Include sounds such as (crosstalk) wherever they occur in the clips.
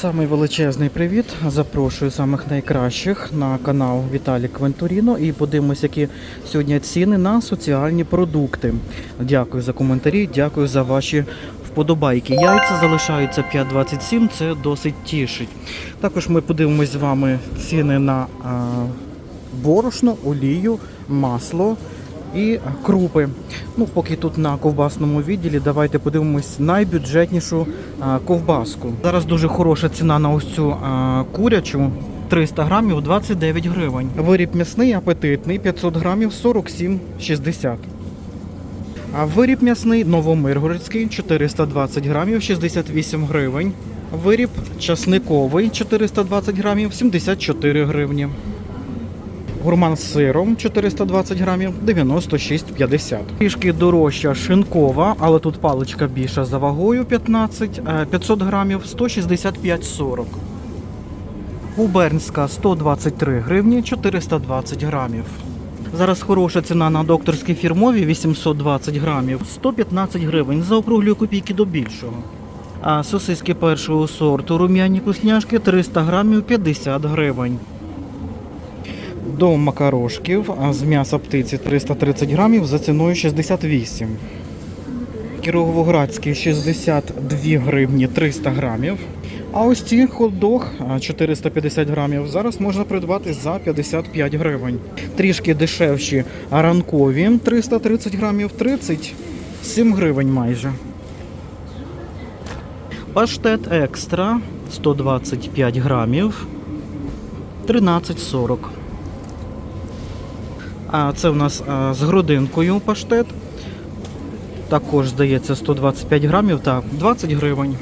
Самий величезний привіт. Запрошую самих найкращих на канал Віталій Квентуріно і подивимось, які сьогодні ціни на соціальні продукти. Дякую за коментарі, дякую за ваші вподобайки. Яйця залишаються 5,27, це досить тішить. Також ми подивимось з вами ціни на борошно, олію, масло і крупи. Ну, поки тут на ковбасному відділі, давайте подивимось найбюджетнішу ковбаску. Зараз дуже хороша ціна на ось цю курячу. 300 грамів 29 гривень. Виріб м'ясний апетитний 500 грамів 47,60. А виріб м'ясний новомиргородський 420 грамів 68 гривень. Виріб часниковий 420 грамів 74 гривні. Гурман з сиром 420 грамів 96,50. Трішки дорожча шинкова, але тут паличка більша за вагою 15, е, 500 грамів 165,40. Губернська 123 гривні 420 грамів. Зараз хороша ціна на докторські фірмові 820 грамів 115 гривень. Заокруглюю копійки до більшого. А сосиски першого сорту рум'яні вкусняшки 300 грамів 50 гривень. До макарошків з м'яса птиці 330 грамів за ціною 68. Кіровоградський 62 гривні 300 грамів. А ось ці хот-дог 450 грамів зараз можна придбати за 55 гривень. Трішки дешевші ранкові 330 грамів 37 гривень майже. Паштет екстра 125 грамів 13,40. А це у нас з грудинкою паштет. Також здається 125 грамів та 20 гривень.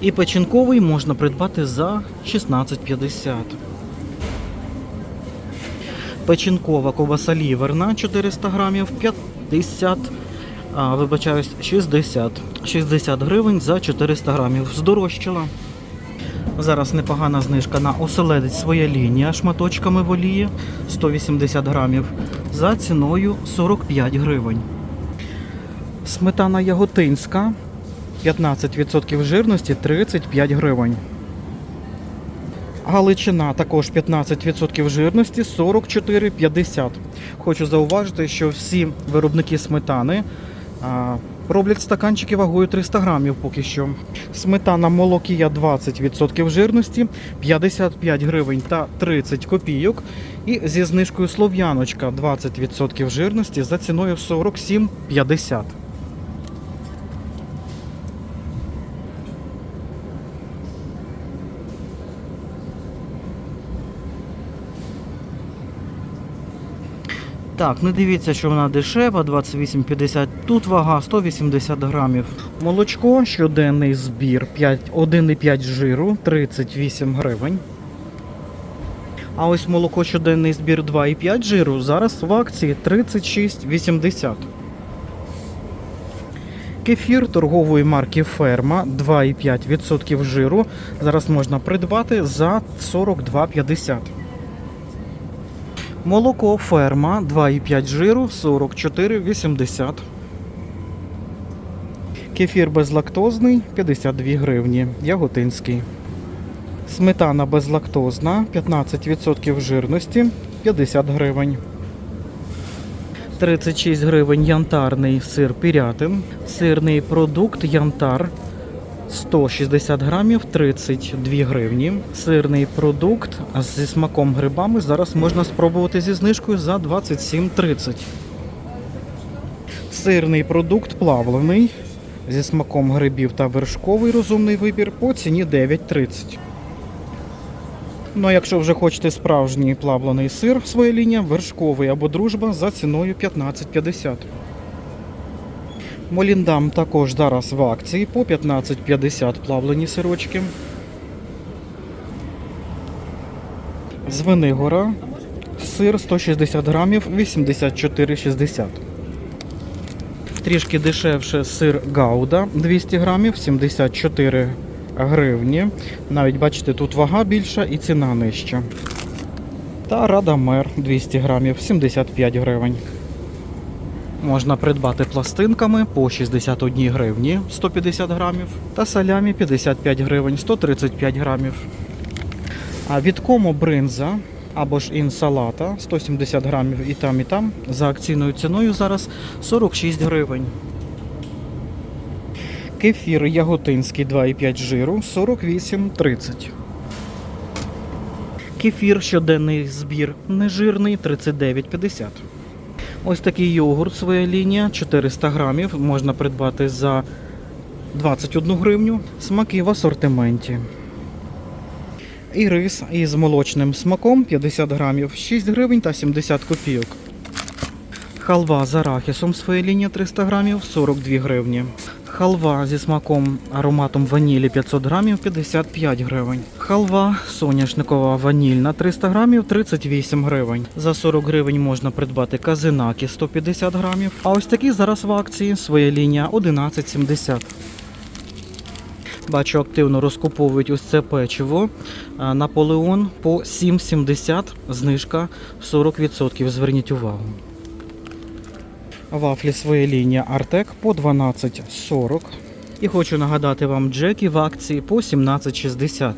І печінковий можна придбати за 16,50. Печінкова ковбаса ліверна 400 грамів 50, а, вибачаюсь, 60. 60 гривень за 400 грамів. Здорожчала. Зараз непогана знижка на оселедець своя лінія шматочками в олії 180 грамів за ціною 45 гривень. Сметана яготинська 15% жирності 35 гривень. Галичина також 15% жирності 44,50. Хочу зауважити, що всі виробники сметани роблять стаканчики вагою 300 грамів поки що. Сметана молокія 20% жирності 55 гривень та 30 копійок. І зі знижкою слов'яночка 20% жирності за ціною 47,50. Так, не дивіться, що вона дешева, 28,50. Тут вага 180 грамів. Молочко, щоденний збір 1,5 жиру, 38 гривень. А ось молоко щоденний збір 2,5 жиру зараз в акції 36,80. Кефір торгової марки Ферма 2,5% жиру. Зараз можна придбати за 42,50. Молоко ферма 2,5 жиру 44,80. Кефір безлактозний 52 гривні. Яготинський. Сметана безлактозна 15% жирності 50 гривень. 36 гривень янтарний сир пірятин. Сирний продукт янтар 160 грамів 32 гривні. Сирний продукт зі смаком грибами зараз можна спробувати зі знижкою за 27,30. Сирний продукт плавлений зі смаком грибів та вершковий розумний вибір по ціні 9,30. Ну а якщо вже хочете справжній плавлений сир, своя лінія, вершковий або дружба за ціною 15,50. Моліндам також зараз в акції по 15,50 плавлені сирочки. З Венигора сир 160 грамів 84,60. Трішки дешевше сир Гауда 200 грамів 74 гривні. Навіть бачите, тут вага більша і ціна нижча. Та Радамер 200 грамів 75 гривень. Можна придбати пластинками по 61 гривні 150 грамів та салямі 55 гривень 135 грамів. А від кому бринза або ж інсалата 170 грамів і там, і там за акційною ціною зараз 46 гривень. Кефір яготинський 2,5 жиру 48,30. Кефір щоденний збір нежирний 39,50. Ось такий йогурт своя лінія 400 грамів можна придбати за 21 гривню. Смаки в асортименті. І рис із молочним смаком 50 грамів 6 гривень та 70 копійок. Халва з арахісом своя лінія 300 грамів 42 гривні. Халва зі смаком ароматом ванілі 500 грамів 55 гривень. Халва соняшникова ванільна 300 грамів 38 гривень. За 40 гривень можна придбати казинаки 150 грамів. А ось такі зараз в акції своя лінія 11,70. Бачу, активно розкуповують ось це печиво. Наполеон по 7,70, знижка 40%. Зверніть увагу. Вафлі своя лінія Артек по 12,40. І хочу нагадати вам джеки в акції по 17,60.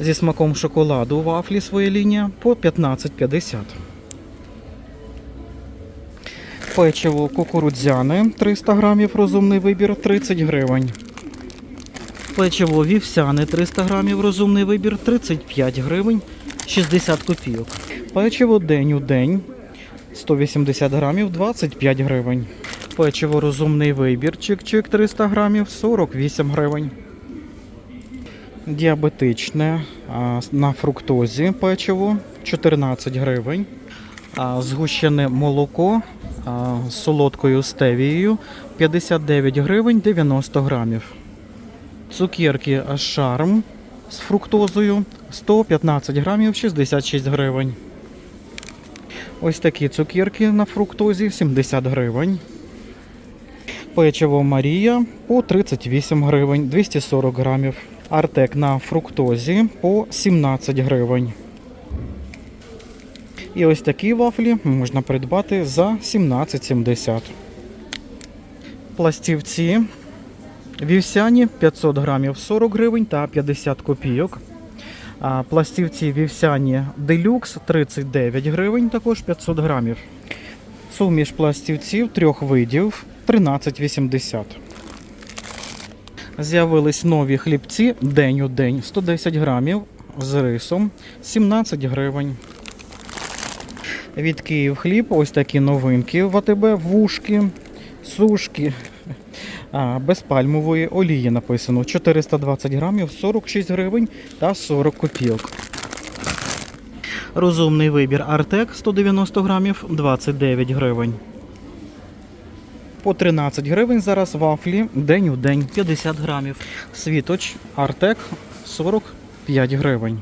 Зі смаком шоколаду вафлі своя лінія по 15,50. Печиво кукурудзяне 300 грамів, розумний вибір 30 гривень. Печиво вівсяне 300 грамів, розумний вибір 35 гривень 60 копійок. Печиво день у день 180 грамів 25 гривень. Печиво розумний вибір чик-чик 300 грамів 48 гривень. Діабетичне на фруктозі печиво 14 гривень. Згущене молоко з солодкою стевією 59 гривень 90 грамів. Цукерки шарм з фруктозою 115 грамів 66 гривень. Ось такі цукерки на фруктозі 70 гривень. Печиво Марія по 38 гривень 240 грамів. Артек на фруктозі по 17 гривень. І ось такі вафлі можна придбати за 17,70. Пластівці вівсяні 500 грамів 40 гривень та 50 копійок. Пластівці вівсяні делюкс 39 гривень, також 500 грамів. Суміш пластівців трьох видів 13,80. З'явились нові хлібці день у день 110 грамів з рисом 17 гривень. Від Київ хліб ось такі новинки в АТБ, вушки, сушки. Без пальмової олії написано 420 грамів 46 гривень та 40 копійок. Розумний вибір Артек 190 грамів 29 гривень. По 13 гривень зараз вафлі день у день 50 грамів. Світоч Артек 45 гривень.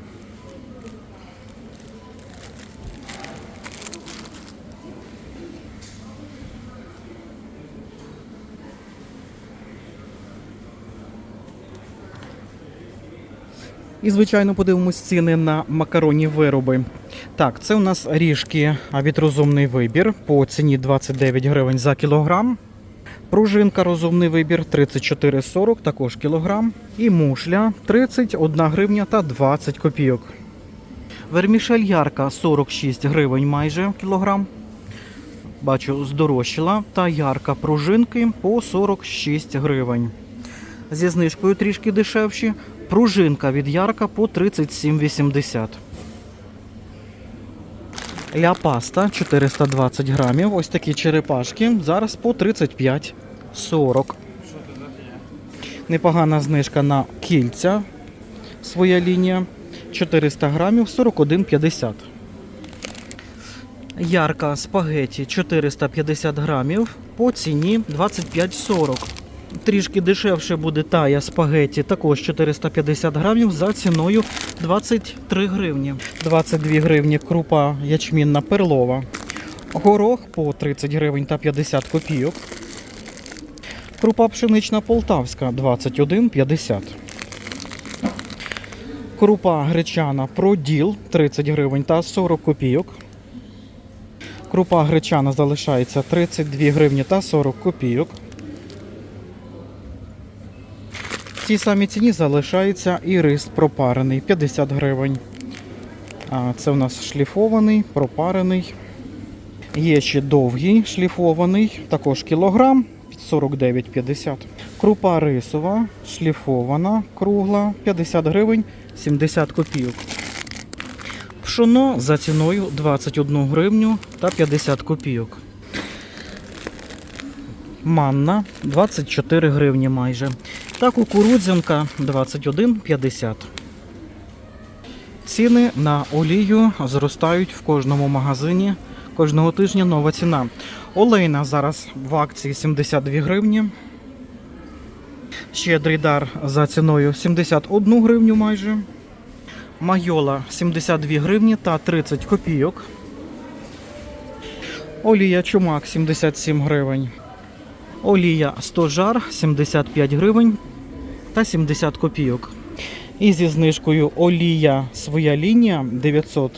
І, звичайно, подивимось ціни на макаронні вироби. Так, це у нас ріжки від розумний вибір по ціні 29 гривень за кілограм. Пружинка розумний вибір 34,40 також кілограм. І мушля 31 гривня та 20 копійок. Вермішель ярка 46 гривень майже кілограм. Бачу, здорожчала. Та ярка пружинки по 46 гривень. Зі знижкою трішки дешевші. Пружинка від ярка по 37,80. Ля паста 420 грамів. Ось такі черепашки. Зараз по 35,40. Непогана знижка на кільця. Своя лінія. 400 грамів 41,50. Ярка спагеті 450 грамів по ціні 25,40. Трішки дешевше буде тая спагеті, також 450 грамів за ціною 23 гривні. 22 гривні крупа ячмінна перлова. Горох по 30 гривень та 50 копійок. Крупа пшенична полтавська 21,50. Крупа гречана проділ 30 гривень та 40 копійок. Крупа гречана залишається 32 гривні та 40 копійок. В тій самій ціні залишається і рис пропарений 50 гривень. А це у нас шліфований, пропарений. Є ще довгий шліфований, також кілограм 49,50. Крупа рисова, шліфована, кругла 50 гривень 70 копійок. Пшоно за ціною 21 гривню та 50 копійок. Манна 24 гривні майже. Та кукурудзянка 21,50. Ціни на олію зростають в кожному магазині. Кожного тижня нова ціна. Олейна зараз в акції 72 гривні. Щедрий дар за ціною 71 гривню майже. Майола 72 гривні та 30 копійок. Олія чумак 77 гривень. Олія 100 жар 75 гривень та 70 копійок. І зі знижкою олія своя лінія 900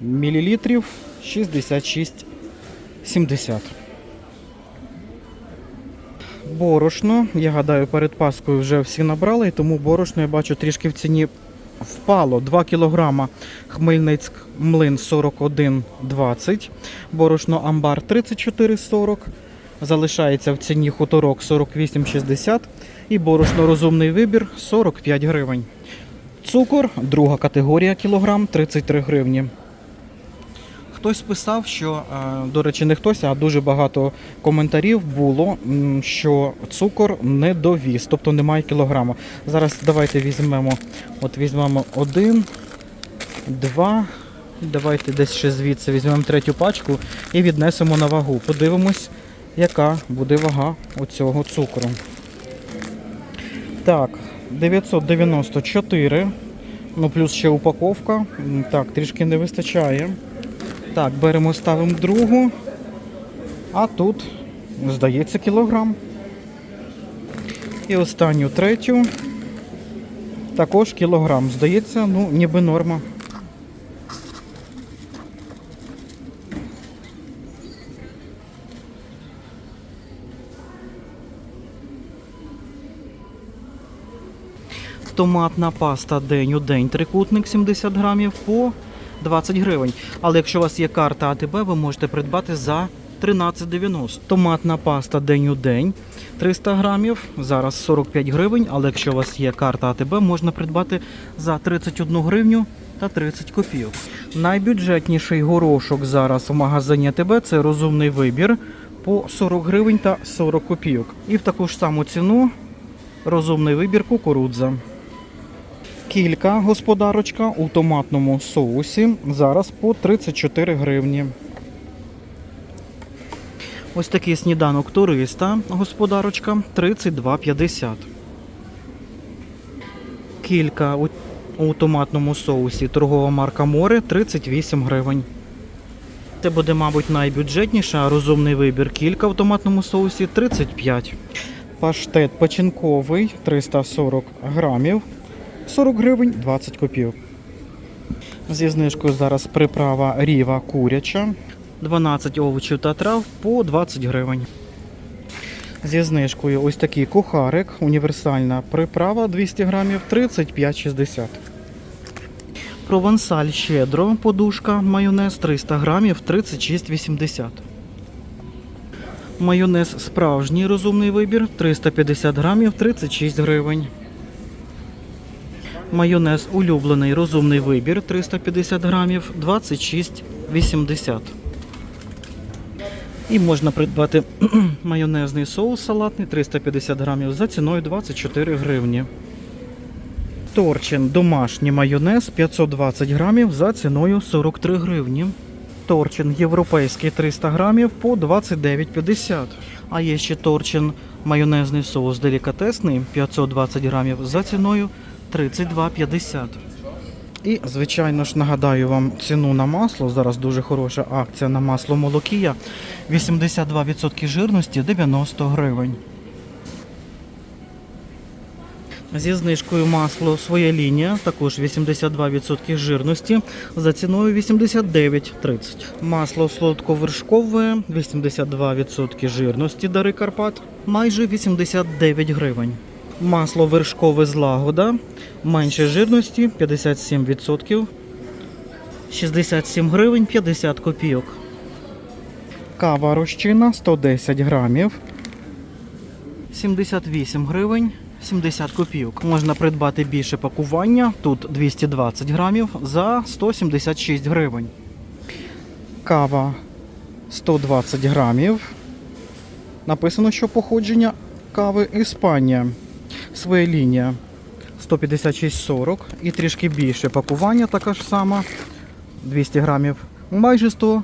мл 66,70. Борошно, я гадаю, перед Паскою вже всі набрали, тому борошно я бачу трішки в ціні впало. 2 кг Хмельницьк млин 41,20, борошно амбар 34,40. Залишається в ціні хуторок 48,60 і борошно розумний вибір 45 гривень. Цукор, друга категорія кілограм 33 гривні. Хтось писав, що, е, до речі, не хтось, а дуже багато коментарів було, що цукор не довіз, тобто немає кілограма. Зараз давайте візьмемо, от візьмемо один, два. Давайте десь ще звідси візьмемо третю пачку і віднесемо на вагу. Подивимось, яка буде вага оцього цукру. Так, 994. Ну, плюс ще упаковка. Так, трішки не вистачає. Так, беремо, ставимо другу. А тут, здається, кілограм. І останню третю. Також кілограм. Здається, ну, ніби норма. Томатна паста день у день, трикутник 70 грамів по 20 гривень. Але якщо у вас є карта АТБ, ви можете придбати за 13,90. Томатна паста день у день 300 грамів, зараз 45 гривень. Але якщо у вас є карта АТБ, можна придбати за 31 гривню та 30 копійок. Найбюджетніший горошок зараз у магазині АТБ це розумний вибір по 40 гривень та 40 копійок. І в таку ж саму ціну розумний вибір кукурудза. Кілька господарочка у томатному соусі зараз по 34 гривні. Ось такий сніданок туриста господарочка 32,50. Кілька у, томатному соусі торгова марка Море 38 гривень. Це буде, мабуть, найбюджетніша розумний вибір. Кілька в томатному соусі 35. Паштет печінковий 340 грамів. 40 гривень 20 копійок. Зі знижкою зараз приправа ріва куряча. 12 овочів та трав по 20 гривень. Зі знижкою ось такий кухарик. Універсальна приправа 200 грамів 35,60. Провансаль щедро, подушка, майонез 300 грамів 36,80. Майонез справжній розумний вибір 350 грамів 36 гривень. Майонез улюблений розумний вибір 350 грамів 26,80. І можна придбати (clears throat) майонезний соус салатний 350 грамів за ціною 24 гривні. Торчин домашній майонез 520 грамів за ціною 43 гривні. Торчин європейський 300 грамів по 29,50. А є ще торчин майонезний соус делікатесний 520 грамів за ціною 32,50. І, звичайно ж, нагадаю вам ціну на масло. Зараз дуже хороша акція на масло молокія. 82% жирності 90 гривень. Зі знижкою масло своя лінія, також 82% жирності, за ціною 89,30. Масло солодковершкове, 82% жирності Дари Карпат, майже 89 гривень. Масло вершкове злагода, менше жирності, 57%, 67 гривень 50 копійок. Кава розчина 110 грамів, 78 гривень 70 копійок. Можна придбати більше пакування, тут 220 грамів за 176 гривень. Кава 120 грамів. Написано, що походження кави Іспанія. Своя лінія 156,40 і трішки більше пакування, така ж сама 200 грамів. Майже 100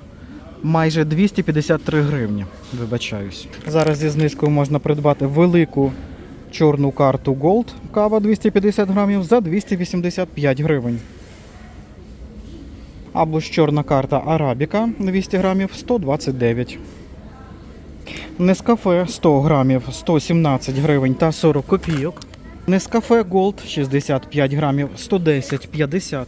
майже 253 гривні. Вибачаюсь. Зараз зі знижкою можна придбати велику чорну карту Gold кава 250 грамів за 285 гривень. Або ж чорна карта Арабіка 200 грамів 129. Нескафе 100 грамів 117 гривень та 40 копійок. Нескафе Gold 65 грамів 110,50.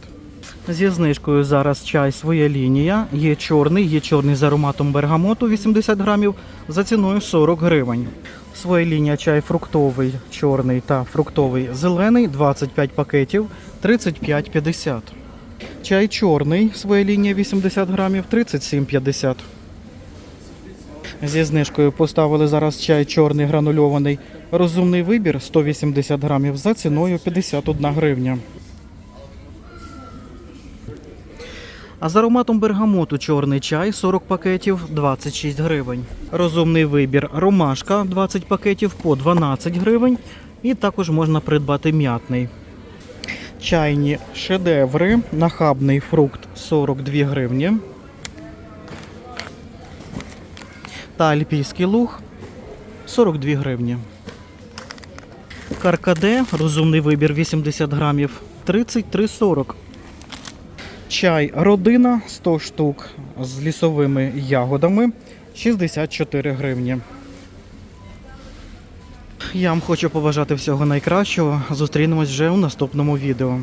Зі знижкою зараз чай своя лінія. Є чорний, є чорний з ароматом бергамоту 80 грамів за ціною 40 гривень. Своя лінія чай фруктовий, чорний та фруктовий зелений 25 пакетів 35,50. Чай чорний, своя лінія 80 грамів 37,50. Зі знижкою поставили зараз чай чорний гранульований. Розумний вибір 180 грамів за ціною 51 гривня. А з ароматом бергамоту чорний чай 40 пакетів 26 гривень. Розумний вибір ромашка 20 пакетів по 12 гривень. І також можна придбати м'ятний. Чайні шедеври, нахабний фрукт 42 гривні. Та альпійський луг 42 гривні. Каркаде, розумний вибір 80 грамів 33,40. Чай родина 100 штук з лісовими ягодами 64 гривні. Я вам хочу побажати всього найкращого. Зустрінемось вже у наступному відео.